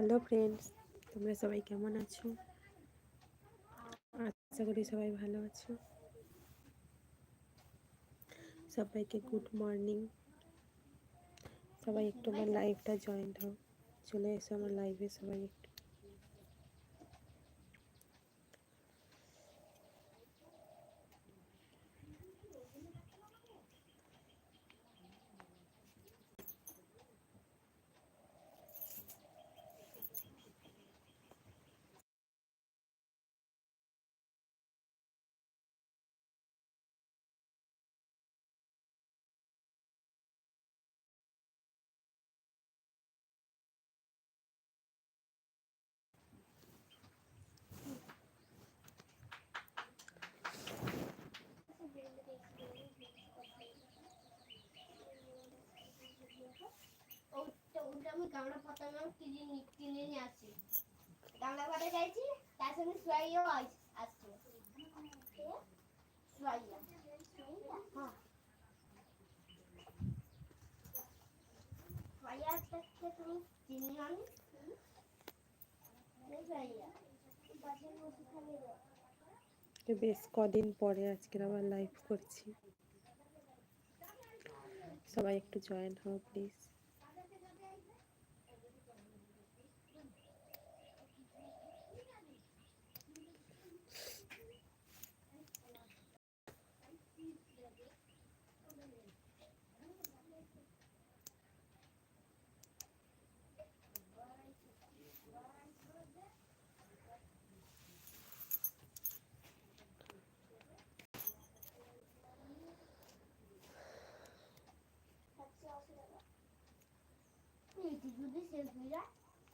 Hello friends তোমরা সবাই কেমন আছো? আশা করি সবাই ভালো আছো। সবাইকে গুড মর্নিং সবাই একটু আমার লাইভটা জয়েন্ট হও চলে এসো আমার লাইভে সবাই। আমি গামলা পাতালাম কিনে কিনে নিয়ে পাতা তার সঙ্গে সোয়াইও আসছে। সোয়াইয়া। হ্যাঁ। বেশ কদিন পরে আজকের আবার লাইভ করছি। সবাই একটু জয়েন হও প্লিজ এইটি যদি শেষ হয়ে যায় তুমি যতই নিয়ে যেত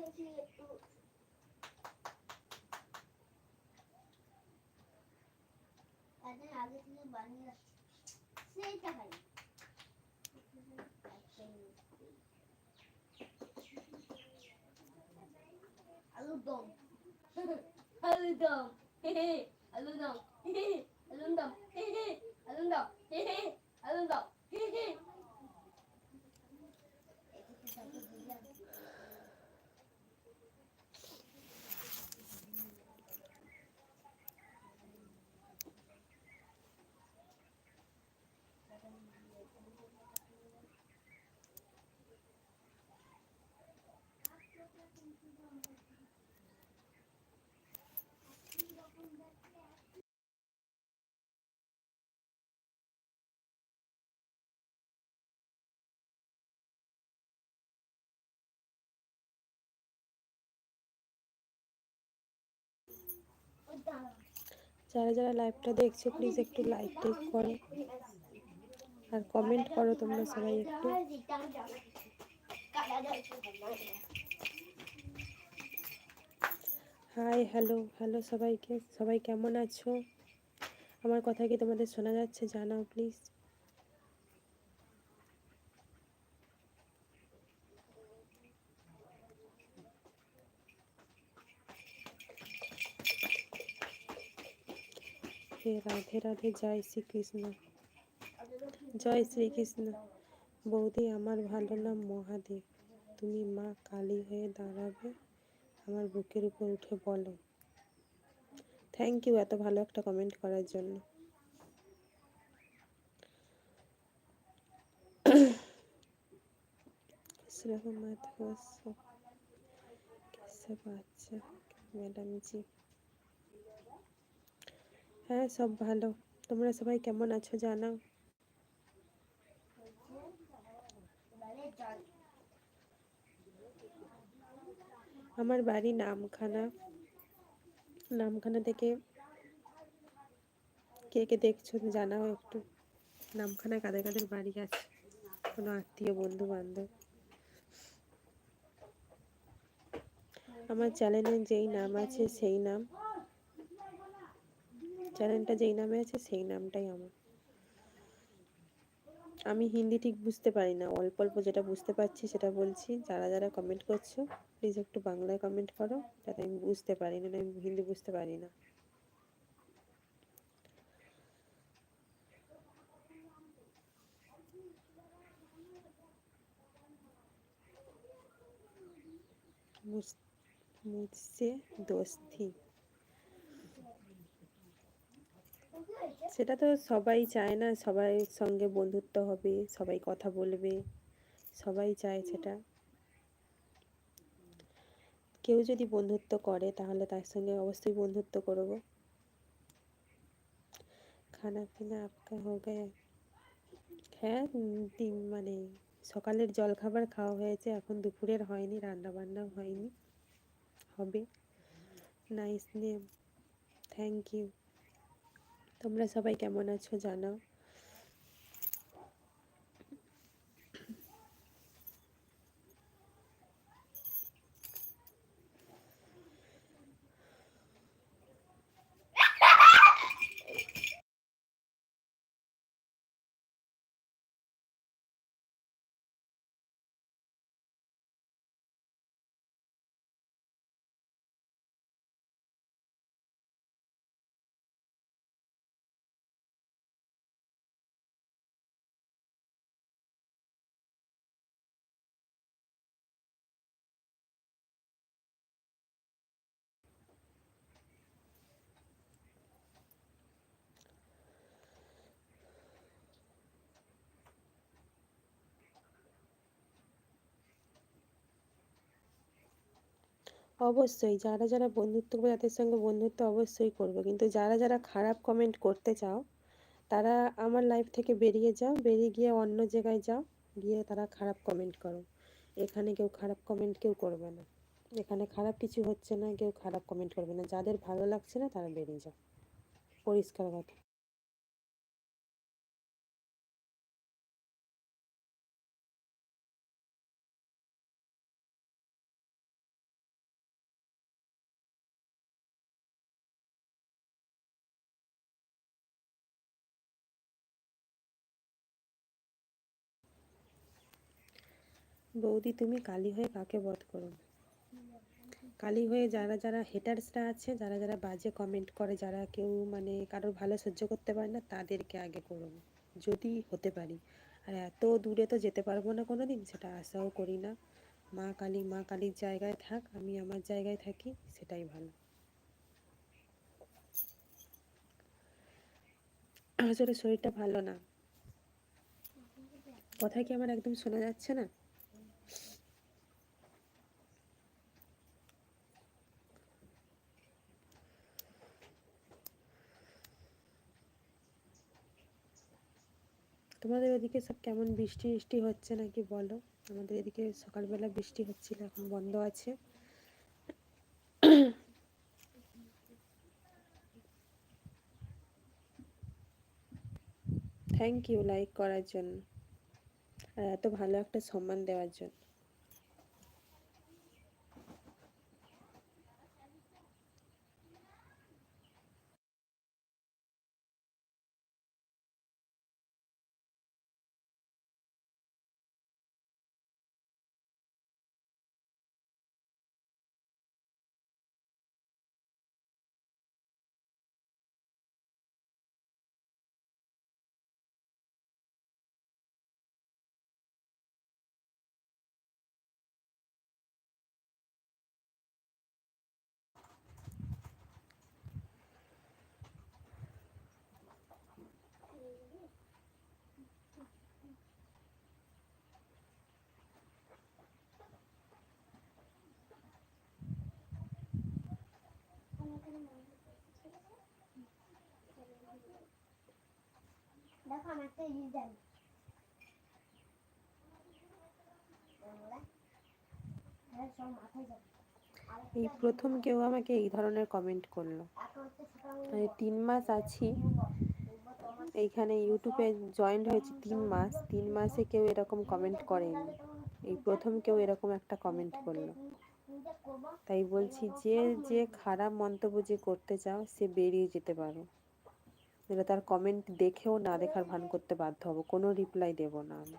দেখি একটু আগে থেকে বানিয়ে সেইটা খাই 알루덤. 알루덤. 헤헤 알루덤. 헤헤 알루덤. 헤헤 알루덤. 헤헤 알루덤. 헤헤 যারা যারা লাইভটা দেখছ প্লিজ একটু লাইক টাইক করো। আর কমেন্ট করো তোমরা সবাই একটু। হাই হ্যালো হ্যালো সবাইকে। সবাই কেমন আছো? আমার কথা কি তোমাদের শোনা যাচ্ছে? জানাও প্লিজ হে রাধে রাধে, জয় শ্রীকৃষ্ণ। জয় শ্রীকৃষ্ণ। বৌদি, আমার ভালো নাম মহাদেব। তুমি মা কালী হয়ে দাঁড়াবে, আমার বুকের উপর উঠে বলো। থ্যাংক ইউ এত ভালো একটা কমেন্ট করার জন্য। সেরকম আচ্ছা ম্যাডাম জি। হ্যাঁ সব ভালো। তোমরা সবাই কেমন আছো জানাও। আমার বাড়ি নামখানা। নামখানা থেকে কে কে দেখছ জানাও একটু। নামখানা কাদের কাদের বাড়ি আছে? কোনো আত্মীয় বন্ধু বান্ধব আমার চ্যানেলের যেই নাম আছে সেই নাম। চ্যানেলটা যেই নামে আছে সেই নামটাই আমার আমি হিন্দি ঠিক বুঝতে পারি না অল্প অল্প যেটা বুঝতে পারছি সেটা বলছি যারা যারা কমেন্ট করছো প্লিজ একটু বাংলায় কমেন্ট করো যাতে আমি বুঝতে পারি না আমি হিন্দি বুঝতে পারি না मुझ- मुझसे दोस्ती সেটা তো সবাই চায় না, সবাই সঙ্গে বন্ধুত্ব হবে, সবাই কথা বলবে, সবাই চায় সেটা। কেউ যদি বন্ধুত্ব করে তাহলে তার সঙ্গে অবশ্যই বন্ধুত্ব করব। খানা পিনা আপকা হো হ্যাঁ তিন মানে সকালের জলখাবার খাওয়া হয়েছে, এখন দুপুরের হয়নি রান্না বান্নাও হয়নি, হবে। নাইস নেম থ্যাংক ইউ তোমরা সবাই কেমন আছো জানাও। অবশ্যই যারা যারা বন্ধুত্ব করবে তাদের সঙ্গে বন্ধুত্ব অবশ্যই করব। কিন্তু যারা যারা খারাপ কমেন্ট করতে চাও, তারা আমার লাইফ থেকে বেরিয়ে যাও, বেরিয়ে গিয়ে অন্য জায়গায় যাও, গিয়ে তারা খারাপ কমেন্ট করো। এখানে কেউ খারাপ কমেন্ট কেউ করবে না। এখানে খারাপ কিছু হচ্ছে না, কেউ খারাপ কমেন্ট করবে না। যাদের ভালো লাগছে না তারা বেরিয়ে যাও। পরিষ্কার কথা। বৌদি, তুমি কালী হয়ে কাকে বধ করো? কালী হয়ে যারা যারা হেটার্সরা আছে, যারা যারা বাজে কমেন্ট করে, যারা কেউ মানে কারোর ভালো সহ্য করতে পারে না, তাদেরকে আগে করুন যদি হতে পারি। আর এত দূরে তো যেতে পারব না কোনো দিন সেটা আশাও করি না। মা কালী, মা কালীর জায়গায় থাক, আমি আমার জায়গায় থাকি, সেটাই ভালো। আসলে শরীরটা ভালো না। কথা কি আমার একদম শোনা যাচ্ছে না? তোমাদের ওদিকে সব কেমন বৃষ্টি বৃষ্টি হচ্ছে নাকি বলো? আমাদের এদিকে সকালবেলা বৃষ্টি হচ্ছিল, এখন বন্ধ আছে। থ্যাংক ইউ লাইক করার জন্য। আর এত ভালো একটা সম্মান দেওয়ার জন্য। এই প্রথম কেউ আমাকে এই ধরনের কমেন্ট করল। মানে তিন মাস আছি। এইখানে ইউটিউবে জয়েন্ট হয়েছে তিন মাস। তিন মাসে কেউ এরকম কমেন্ট করেনি। এই প্রথম কেউ এরকম একটা কমেন্ট করল। তাই বলছি, যে যে খারাপ মন্তব্য যে করতে চাও, সে বেরিয়ে যেতে পারো। এটা তার কমেন্ট দেখেও না দেখার ভান করতে বাধ্য হব। কোনো রিপ্লাই দেবো না আমি।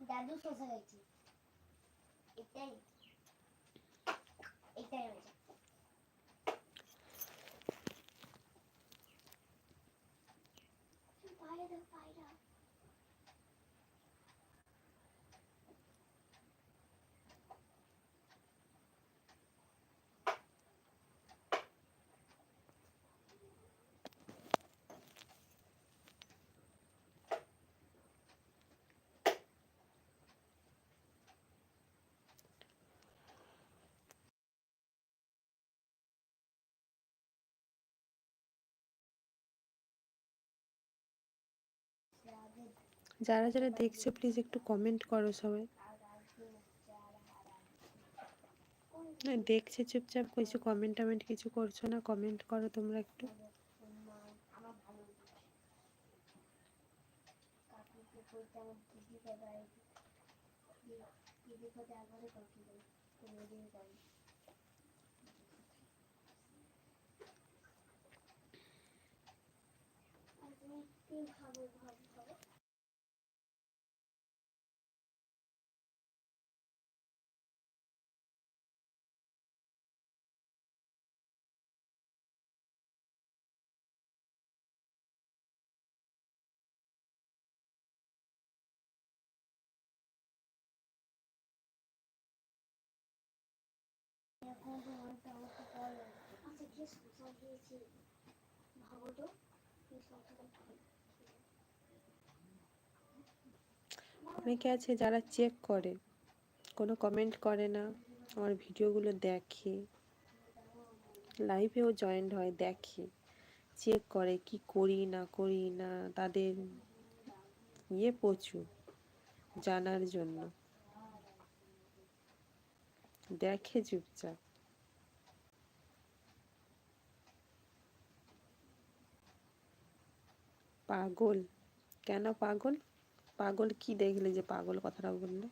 দাদু শশা খাইছে এটাই। এটাই যারা যারা দেখছ প্লিজ একটু কমেন্ট করো সবাই। দেখছে চুপচাপ, কিছু কমেন্ট টমেন্ট কিছু করছ না কমেন্ট করো তোমরা একটু। অনেকে আছে যারা চেক করে? কোনো কমেন্ট করে না, আমার ভিডিওগুলো দেখে। লাইভেও জয়েন্ট হয়, দেখে। চেক করে কি করি, না করি না, তাদের ইয়ে প্রচুর জানার জন্য। দেখে চুপচাপ। পাগল। কেন পাগল? পাগল কি দেখলে যে পাগল কথাটা বললে?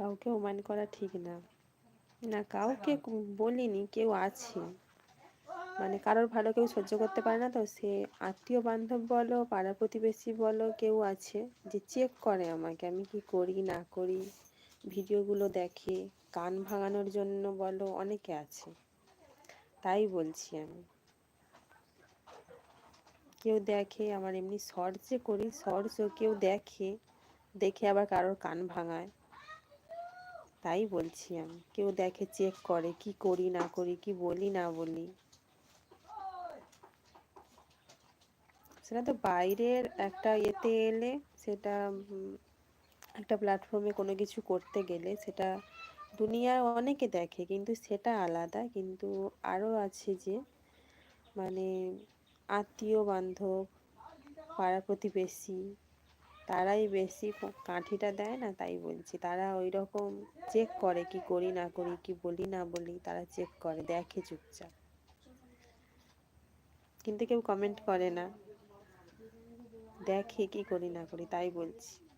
কাউকে অপমান করা ঠিক না। না, কাউকে বলিনি, কেউ আছে। মানে কারোর ভালো কেউ সহ্য করতে পারে না, তো সে আত্মীয় বান্ধব বলো পাড়া প্রতিবেশী বলো, কেউ আছে যে চেক করে আমাকে, আমি কি করি, না করি, ভিডিওগুলো দেখে, কান ভাঙানোর জন্য বলো, অনেকে আছে। তাই বলছি আমি। কেউ দেখে, আমার এমনি শর্টস করি শর্টসও কেউ দেখে দেখে আবার কারোর কান ভাঙায়। তাই বলছি আমি। কেউ দেখে চেক করে কি করি, না করি, কি বলি, না বলি। সেটা তো বাইরের একটা ইয়েতে এলে সেটা একটা প্ল্যাটফর্মে কোনো কিছু করতে গেলে সেটা দুনিয়ায় অনেকে দেখে, কিন্তু সেটা আলাদা। কিন্তু আরও আছে যে মানে আত্মীয় বান্ধব, পাড়া প্রতিবেশী তারাই বেশি কাঠিটা দেয় না তাই বলছি। তারা ওই রকম চেক করে কি করি না করি, কি বলি না বলি তারা চেক করে, দেখে চুপচাপ। কিন্তু কেউ কমেন্ট করে না। দেখে কি করি না করি তাই বলছি।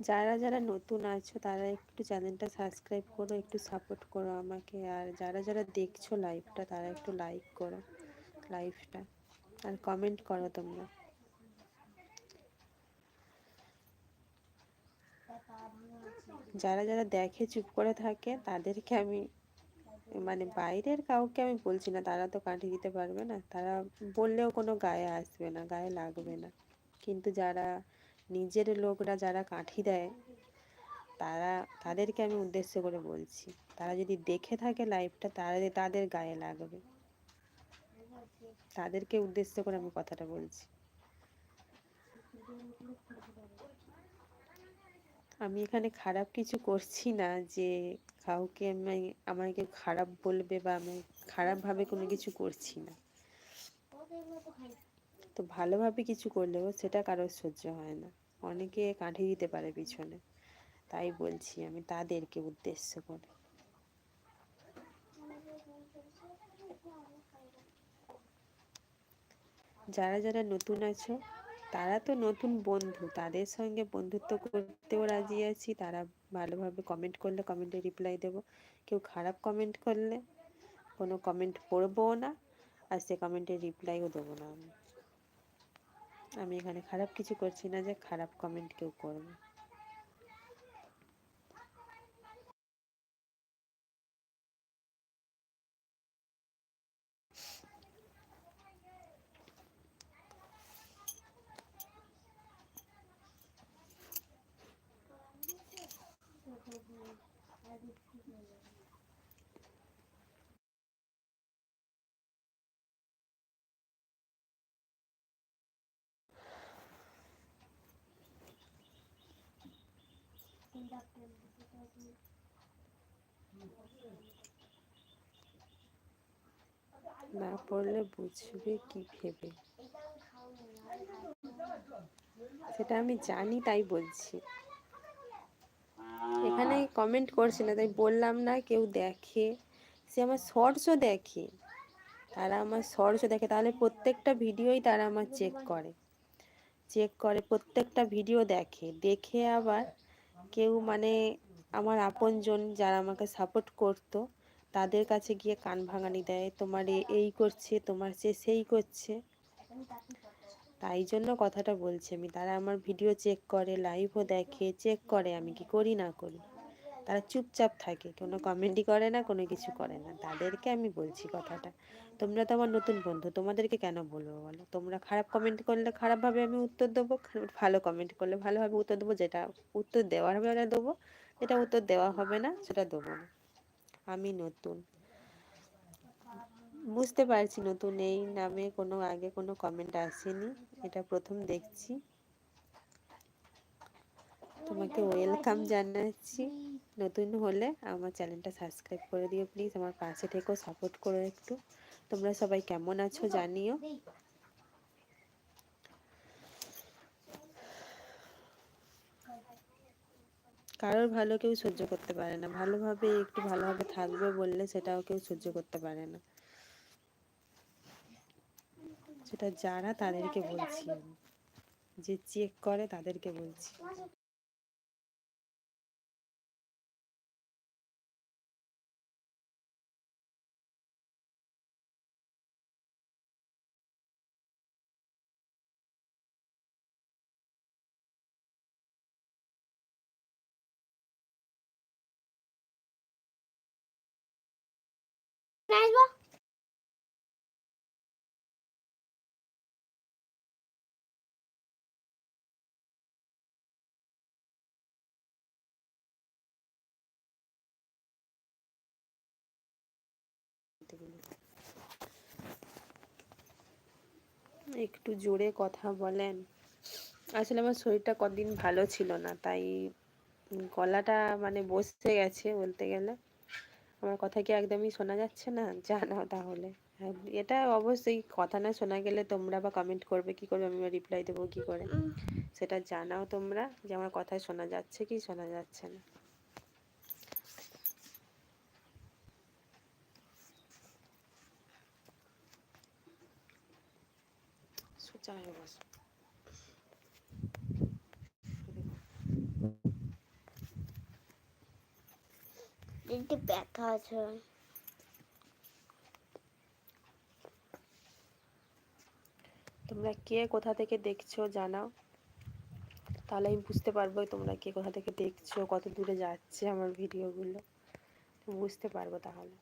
যারা যারা নতুন আছো, তারা একটু চ্যানেলটা সাবস্ক্রাইব করো, একটু সাপোর্ট করো আমাকে। আর যারা যারা দেখছ লাইভটা তারা একটু লাইক করো লাইভটা আর কমেন্ট করো তোমরা। যারা যারা দেখে চুপ করে থাকে, তাদেরকে আমি মানে বাইরের কাউকে আমি বলছি না, তারা তো কাঠি দিতে পারবে না। তারা বললেও কোনো গায়ে আসবে না, গায়ে লাগবে না। কিন্তু যারা নিজের লোকরা যারা কাঠি দেয়, তারা, তাদেরকে আমি উদ্দেশ্য করে বলছি, তারা যদি দেখে থাকে লাইভটা তারা তাদের গায়ে লাগবে। তাদেরকে উদ্দেশ্য করে আমি কথাটা বলছি। আমি এখানে খারাপ কিছু করছি না যে কাউকে আমি, আমাকে খারাপ বলবে বা আমি খারাপভাবে কোনো কিছু করছি না। তো ভালোভাবে কিছু করলেও সেটা কারোর সহ্য হয় না। অনেকে কাঠি দিতে পারে পিছনে। তাই বলছি আমি তাদেরকে উদ্দেশ্য করে। যারা যারা নতুন আছো, তারা তো নতুন বন্ধু। তাদের সঙ্গে বন্ধুত্ব করতেও রাজি আছি। তারা ভালোভাবে কমেন্ট করলে কমেন্টে রিপ্লাই দেব। কেউ খারাপ কমেন্ট করলে কোনো কমেন্ট পড়বও না, আর সে কমেন্টে রিপ্লাইও দেবো না আমি। আমি এখানে খারাপ কিছু করছি না যে খারাপ কমেন্ট কেউ করবে। না পড়লে বুঝবে কি ভেবে। সেটা আমি জানি, তাই বলছি। এখানে কমেন্ট করছি না তাই বললাম না কেউ দেখে। সে আমার শর্টসও দেখে। তারা আমার শর্টসও দেখে। তাহলে প্রত্যেকটা ভিডিওই তারা আমার চেক করে। চেক করে, প্রত্যেকটা ভিডিও দেখে। দেখে আবার কেউ মানে আমার আপনজন যারা আমাকে সাপোর্ট করতো তাদের কাছে গিয়ে কান ভাঙানি দেয়, তোমার এই করছে, তোমার সে সেই করছে। তাই জন্য কথাটা বলছি আমি। তারা আমার ভিডিও চেক করে লাইভও দেখে চেক করে আমি কি করি, না করি। তারা চুপচাপ থাকে, কোনো কমেন্টই করে না, কোনো কিছু করে না। তাদেরকে আমি বলছি কথাটা, তোমরা তো আমার নতুন বন্ধু, তোমাদেরকে কেন বলব বলো? তোমরা খারাপ কমেন্ট করলে খারাপভাবে আমি উত্তর দেবো, ভালো কমেন্ট করলে ভালোভাবে উত্তর দেবো, যেটা উত্তর দেওয়ার হবে ওটা দেবো, যেটা উত্তর দেওয়া হবে না, সেটা দেবো না। আমি নতুন। বুঝতে পারছি নতুন এই নামে কোনো, আগে কোনো কমেন্ট আসেনি। এটা প্রথম দেখছি। তোমাকে ওয়েলকাম জানাচ্ছি। নতুন হলে আমার চ্যানেলটা সাবস্ক্রাইব করে দিও প্লিজ আমার পাশে থেকেও সাপোর্ট করো একটু। তোমরা সবাই কেমন আছো জানিও। কারোর ভালো কেউ সহ্য করতে পারে না। ভালোভাবে, একটু ভালোভাবে থাকবে বললে সেটাও কেউ সহ্য করতে পারে না। সেটা যারা তাদেরকে বলছি যে চেক করে তাদেরকে বলছি। আসব একটু জোরে কথা বলেন। আসলে আমার শরীরটা কদিন ভালো ছিল না, তাই গলাটা মানে বসে গেছে বলতে গেলে। আমার কথা কি একদমই শোনা যাচ্ছে না? জানাও তাহলে। আর এটা অবশ্যই কথা না শোনা গেলে তোমরা বা কমেন্ট করবে কি করবে? আমি রিপ্লাই দেবো কি করে? সেটা জানাও তোমরা যে আমার কথা শোনা যাচ্ছে কি শোনা যাচ্ছে না। সোজা হয়ে বসো। একটু ব্যথা আছে। তোমরা কে কোথা থেকে দেখছ জানাও। তাহলে আমি বুঝতে পারব তোমরা কে কোথা থেকে দেখছ, কত দূরে যাচ্ছে আমার ভিডিওগুলো। বুঝতে পারব তাহলে।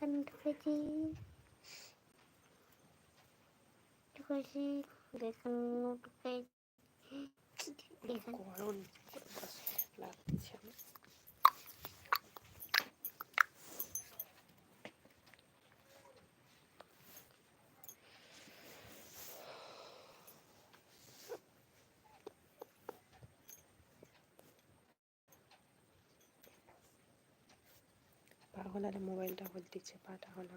ঢুকেছি দেখুন দেখুন গরম লাগছে না। আর মোবাইলটা দিচ্ছে পাটা হলো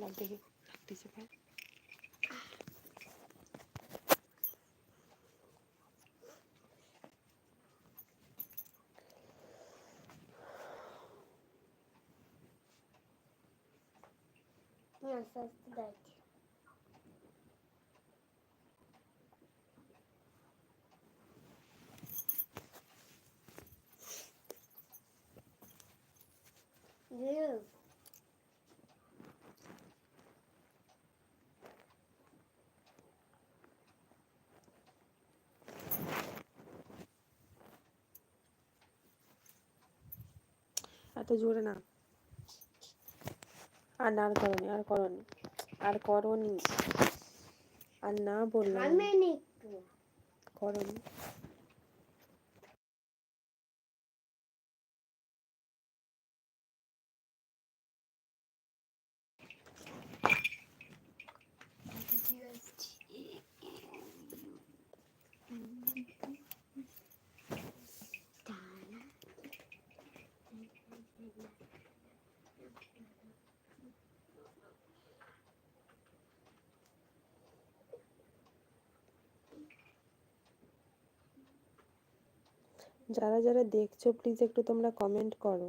লাগ দেখি লাগতেছে ভাই। আস্তে আস্তে যাচ্ছি Yes. এত জোরে না আর না আর করনি আর করনি আর করনি। আর না বললাম। করনি। যারা যারা দেখছ প্লিজ একটু তোমরা কমেন্ট করো।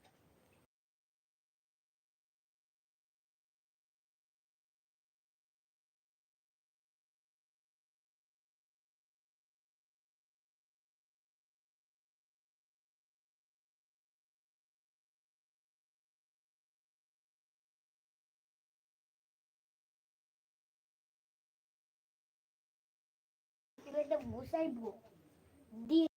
mo sa. Di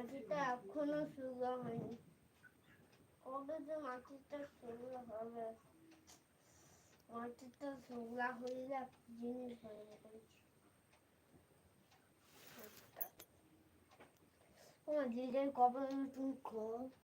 মাটিটা এখনও শুরু হয়নি। কবে যে মাটিটা শুরু হবে? মাটিটা শুরু যাক জিনিস হয়ে যাবে? তোমার দিদির কবে তুমি খো